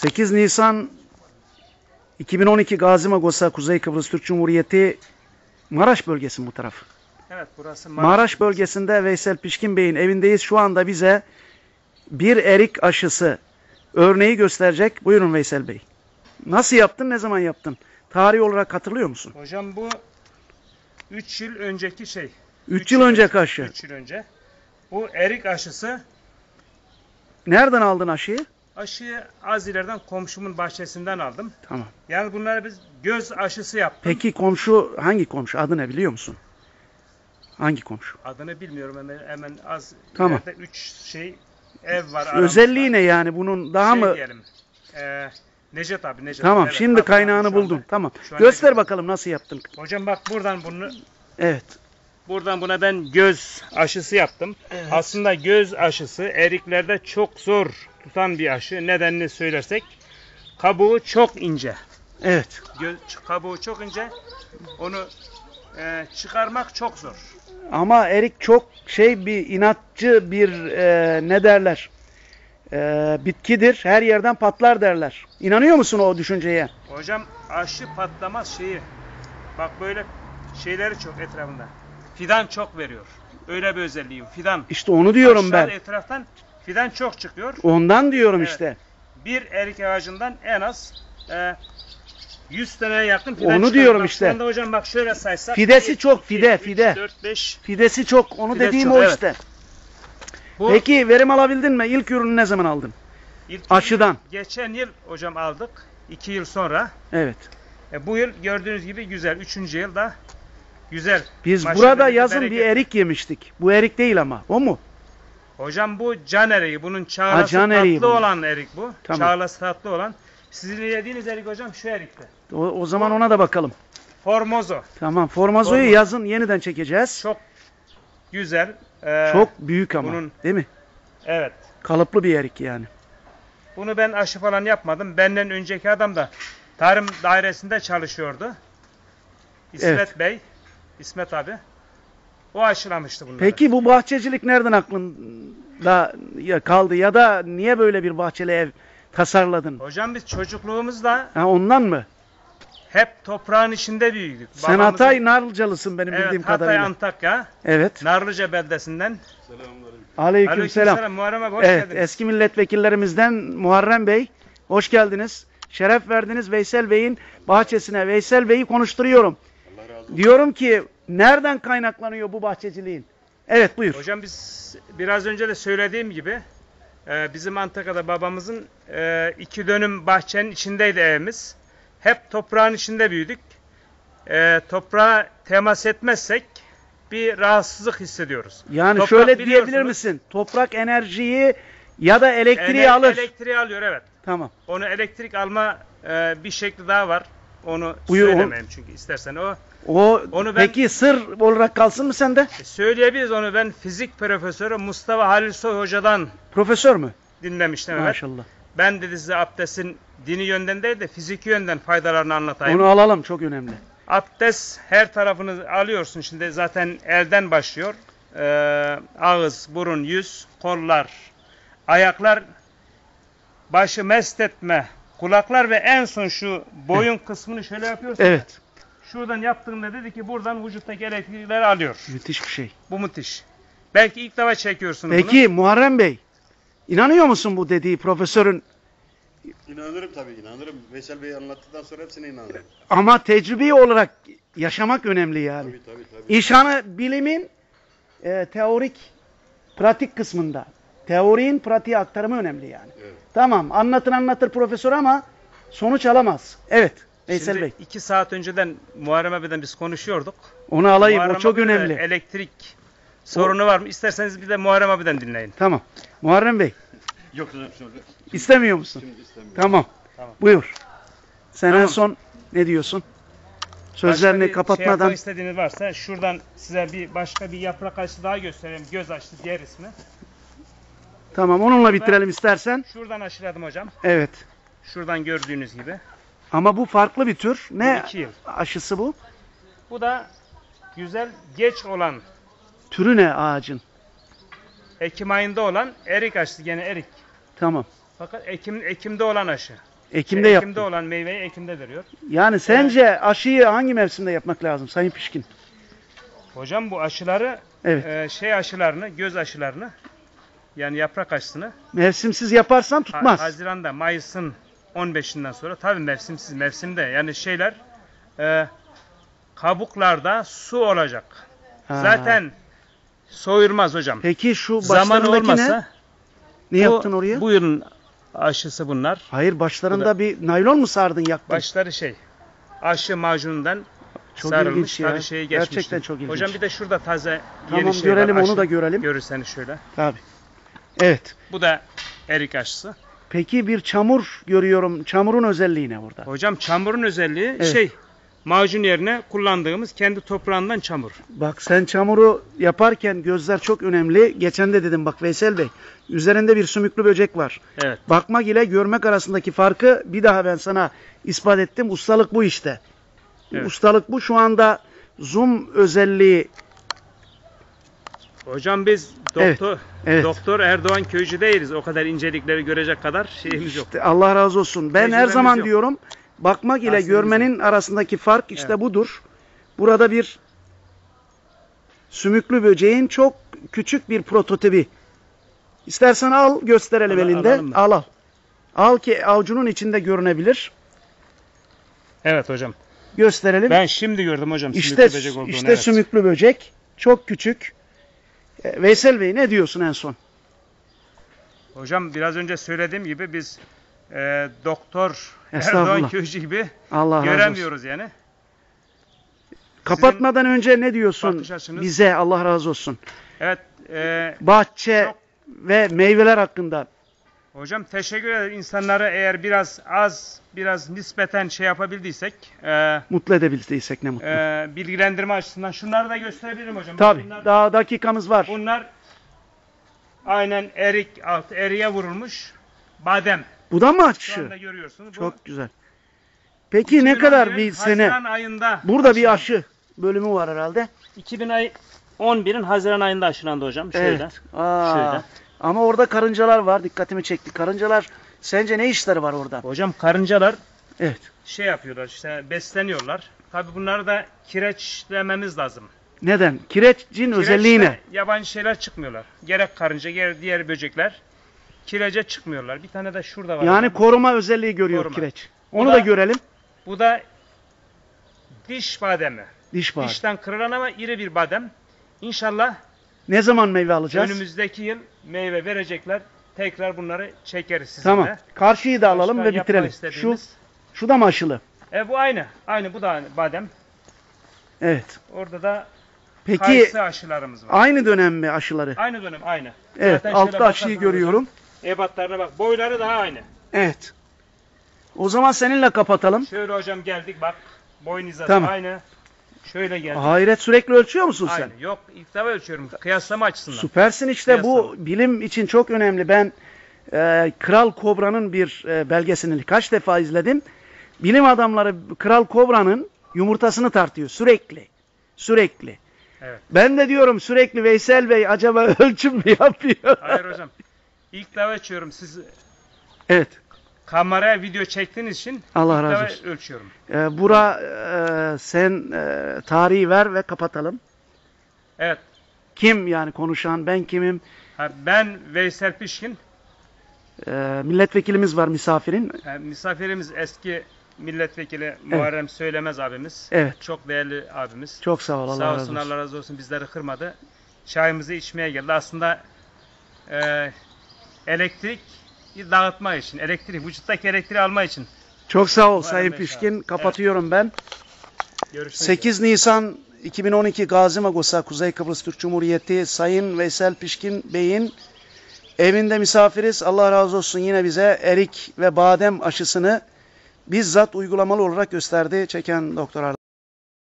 8 Nisan 2012 Gazi Magosa Kuzey Kıbrıs Türk Cumhuriyeti Maraş bölgesi bu taraf. Evet burası Maraş bölgesinde Veysel Pişkin Bey'in evindeyiz. Şu anda bize bir erik aşısı örneği gösterecek. Buyurun Veysel Bey. Nasıl yaptın, ne zaman yaptın? Tarih olarak hatırlıyor musun? Hocam bu 3 yıl önceki şey. 3 yıl önce aşı. 3 yıl önce. Bu erik aşısı. Nereden aldın aşıyı? Aşıyı az ileriden komşumun bahçesinden aldım. Tamam. Yani bunları biz göz aşısı yaptık. Peki komşu hangi komşu? Adı ne biliyor musun? Hangi komşu? Adını bilmiyorum hemen, hemen az Tamam. ileride 3 şey ev var. Özelliği ne yani bunun daha Şey mı? diyelim. Ee, Necdet abi Necdet. Tamam Evet, şimdi kaynağını buldun. Tamam. Göster bakalım nasıl yaptın. Hocam bak buradan bunu Evet. Buradan buna ben göz aşısı yaptım. Aslında göz aşısı eriklerde çok zor tutan bir aşı. Nedenini söylersek kabuğu çok ince. Evet. Göz, kabuğu çok ince. Onu e, çıkarmak çok zor. Ama erik çok şey bir inatçı bir e, ne derler? E, bitkidir. Her yerden patlar derler. İnanıyor musun o düşünceye? Hocam aşı patlamaz şeyi. Bak böyle şeyleri çok etrafında. Fidan çok veriyor. Öyle bir özelliği. Fidan. İşte onu diyorum Aşağı ben. etraftan fidan çok çıkıyor. Ondan diyorum Evet. işte. bir erik ağacından en az e, 100 taneye yakın fidan Onu çıkıyor. diyorum işte. şu anda hocam bak şöyle saysak. Fidesi bir, çok, iki, fide, üç, fide. dört, beş. Fidesi çok. Onu Fidesi dediğim çok, o evet. işte. Bu Peki verim alabildin mi? İlk ürünü ne zaman aldın? ilk aşıdan. Geçen yıl hocam aldık. 2 yıl sonra. Evet. E, bu yıl gördüğünüz gibi güzel. Üçüncü yılda güzel. Biz Maşallah, burada yazın bereket. bir erik yemiştik. Bu erik değil ama. O mu? Hocam bu can eriği. Bunun çağlası can eriği tatlı bu. olan erik bu. Tamam. Çağlası tatlı olan. Sizin yediğiniz erik hocam şu erikte. O, o zaman ona da bakalım. Formozo. Tamam. Formazoyu Forma. yazın yeniden çekeceğiz. Çok güzel. E, Çok büyük ama. bunun- Değil mi? Evet. Kalıplı bir erik yani. Bunu ben aşı falan yapmadım. Benden önceki adam da tarım dairesinde çalışıyordu. İsmet Evet. Bey, İsmet abi. O aşılamıştı bunları. Peki bu bahçecilik nereden aklında ya kaldı ya da niye böyle bir bahçeli ev tasarladın? Hocam biz çocukluğumuzda Ha ondan mı? hep toprağın içinde büyüdük. Sen Babamızın- Hatay Narlıcalısın benim evet, bildiğim Hatay kadarıyla. Antakya, Evet. Narlıca beldesinden. Aleykümselam. Aleykümselam Muharrem abi hoş Evet, geldiniz. eski milletvekillerimizden Muharrem Bey, hoş geldiniz. Şeref verdiniz Veysel Bey'in bahçesine. Veysel Bey'i konuşturuyorum. Diyorum ki nereden kaynaklanıyor bu bahçeciliğin? Evet buyur. Hocam biz biraz önce de söylediğim gibi e, bizim Antakya'da babamızın e, iki dönüm bahçenin içindeydi evimiz. Hep toprağın içinde büyüdük. E, toprağa temas etmezsek bir rahatsızlık hissediyoruz. Yani Toprak şöyle diyebilir misin? Toprak enerjiyi ya da elektriği ener- alır. Elektriği alıyor evet. Tamam. Onu elektrik alma e, bir şekli daha var. Onu Buyur, söylemeyeyim çünkü istersen o. O Onu ben- peki sır olarak kalsın mı sende? E, söyleyebiliriz onu ben fizik profesörü Mustafa Halil Soy hocadan Profesör mü? dinlemiştim evet. Maşallah. Ben dedi size abdestin dini yönden değil de fiziki yönden faydalarını anlatayım. Onu alalım çok önemli. Abdest her tarafını alıyorsun şimdi zaten elden başlıyor. Ee, ağız, burun, yüz, kollar, ayaklar, başı mest etme, kulaklar ve en son şu boyun kısmını şöyle yapıyorsun. Evet. Şuradan yaptığında dedi ki buradan vücuttaki elektrikleri alıyor. Müthiş bir şey. Bu müthiş. Belki ilk defa çekiyorsun bunu. Peki Muharrem Bey, inanıyor musun bu dediği profesörün İnanırım tabii inanırım. Veysel Bey anlattıktan sonra hepsine inanırım. Ama tecrübi olarak yaşamak önemli yani. Tabii tabii tabii. İşhanı bilimin e, teorik, pratik kısmında. Teorinin pratiğe aktarımı önemli yani. Evet. Tamam anlatır anlatır profesör ama sonuç alamaz. Evet Veysel Şimdi Bey iki saat önceden Muharrem abiden biz konuşuyorduk. onu alayım Muharrem o çok önemli. Elektrik sorunu var mı? İsterseniz bir de Muharrem abiden dinleyin. Tamam. Muharrem Bey Yok hocam şimdi, istemiyor musun? şimdi istemiyorum. Tamam. Tamam. Buyur. Sen en Tamam. son ne diyorsun? Başka Sözlerini bir Şey kapatmadan yapmak istediğiniz varsa şuradan size bir başka bir yaprak aşısı daha göstereyim. Göz aşısı diğer ismi. Tamam onunla bitirelim istersen. Şuradan aşıladım hocam. Evet. Şuradan gördüğünüz gibi. Ama bu farklı bir tür. Ne Bu iki yıl. aşısı bu? Bu da güzel geç olan Türü ne ağacın? Ekim ayında olan erik aşısı gene erik. Tamam. Fakat Ekim Ekim'de olan aşı. Ekim'de E, yaptın. Ekim'de olan meyveyi Ekim'de veriyor. Yani sence aşıyı hangi mevsimde yapmak lazım Sayın Pişkin? Hocam bu aşıları Evet. e, şey aşılarını, göz aşılarını yani yaprak aşısını Mevsimsiz yaparsan Ha- tutmaz. Haziran'da, Mayıs'ın 15'inden sonra tabii mevsimsiz mevsimde yani şeyler e, kabuklarda su olacak. Ha. Zaten soyulmaz hocam. Peki şu Zaman başlarındaki olmasa ne? Ne bu, yaptın oraya? Bu yılın aşısı bunlar. Hayır başlarında bir naylon mu sardın yaktın? Başları şey aşı macunundan Çok sarılmış ilginç ya. tabii şeye geçmişti. Gerçekten çok ilginç. Hocam bir de şurada taze Tamam, yeni şey görelim, var. onu aşı. da görelim. Görürseniz şöyle. Tabii. Evet. Bu da erik aşısı. Peki bir çamur görüyorum. Çamurun özelliği ne burada? Hocam çamurun özelliği Evet. şey macun yerine kullandığımız kendi toprağından çamur. Bak sen çamuru yaparken gözler çok önemli. Geçen de dedim bak Veysel Bey. Üzerinde bir sümüklü böcek var. Evet. Bakmak ile görmek arasındaki farkı bir daha ben sana ispat ettim. Ustalık bu işte. Evet. Ustalık bu. Şu anda zoom özelliği Hocam biz doktor evet. doktor Erdoğan köycü değiliz. O kadar incelikleri görecek kadar şeyimiz yok. İşte Allah razı olsun. Ben her zaman yok. diyorum bakmak ile Aslında görmenin arasındaki fark işte Evet. budur. Burada bir sümüklü böceğin çok küçük bir prototipi. İstersen al gösterelim Al- elinde. Al al. Al ki avucunun içinde görünebilir. Evet hocam. Gösterelim. Ben şimdi gördüm hocam işte sümüklü böcek olduğunu. işte evet. sümüklü böcek. Çok küçük. E, Veysel Bey ne diyorsun en son? Hocam biraz önce söylediğim gibi biz e, doktor. Erdoğan köycü gibi Allah göremiyoruz yani. Kapatmadan önce ne diyorsun bize Allah razı olsun. Evet e, Bahçe Çok- ve meyveler hakkında hocam teşekkür ederim. İnsanlara eğer biraz az biraz nispeten şey yapabildiysek e, mutlu edebildiysek ne mutlu. e, bilgilendirme açısından şunları da gösterebilirim hocam. Tabii. Bunlar, Daha dakikamız var. bunlar aynen erik alt eriye vurulmuş badem. Bu da mı Şu aşı? anda görüyorsunuz. Bu Çok güzel. Peki ne kadar bir sene? Haziran ayında Burada bir aşı bölümü var herhalde. 2011'in Haziran ayında aşılandı hocam. Şöyle. Evet. Aa, Şöyle. Ama orada karıncalar var. Dikkatimi çekti. Karıncalar sence ne işleri var orada? Hocam karıncalar Evet. şey yapıyorlar işte besleniyorlar. Tabi bunları da kireçlememiz lazım. Neden? Kireçcin özelliği Kireçle ne? Yabancı şeyler çıkmıyorlar. Gerek karınca gerek diğer böcekler kirece çıkmıyorlar. Bir tane de şurada var. Yani koruma özelliği görüyor Koruma. kireç. Onu da- da görelim. Bu da diş bademi. Diş bağ. Dişten kırılan ama iri bir badem. İnşallah Ne zaman meyve alacağız? önümüzdeki yıl meyve verecekler. Tekrar bunları çekeriz sizinle. Tamam. Karşıyı da alalım Başka ve bitirelim. Şu istediğimiz- şu da mı aşılı? E bu aynı. Aynı bu da aynı badem. Evet. Orada da Peki aşılarımız var. aynı dönem mi aşıları? Aynı dönem aynı. Evet. Zaten Altta aşıyı görüyorum. Ebatlarına bak. Boyları daha aynı. Evet. O zaman seninle kapatalım. Şöyle hocam geldik bak. Boyun hizası Tamam. aynı. Şöyle geldik. Hayret sürekli ölçüyor musun sen? Aynı. Yok ilk defa ölçüyorum. Kıyaslama açısından. Süpersin işte bu Kıyaslama. bilim için çok önemli. Ben e, Kral Kobra'nın bir e, belgeselini kaç defa izledim. Bilim adamları Kral Kobra'nın yumurtasını tartıyor sürekli. Sürekli. Evet. Ben de diyorum sürekli Veysel Bey acaba ölçüm mü yapıyor? Hayır hocam. İlk defa ölçüyorum. Siz evet. Kameraya video çektiğiniz için Allah razı olsun. ölçüyorum. E, bura e, sen e, tarihi ver ve kapatalım. Evet. Kim yani konuşan ben kimim? Ha, ben Veysel Pişkin. E, milletvekilimiz var misafirin. Ha, misafirimiz eski milletvekili Muharrem Söylemez abimiz. Evet. Çok değerli abimiz. Çok sağ ol Allah Sağ razı olsun olsun. Allah razı olsun bizleri kırmadı. Çayımızı içmeye geldi. Aslında e, elektrik dağıtma için, elektrik, vücuttaki elektriği alma için. Çok sağ ol Sayın ol. Kapatıyorum ben. Görüşmek üzere. 8 Nisan 2012 Gazi Magosa Kuzey Kıbrıs Türk Cumhuriyeti Sayın Veysel Pişkin Bey'in evinde misafiriz. Allah razı olsun yine bize erik ve badem aşısını bizzat uygulamalı olarak gösterdi çeken doktor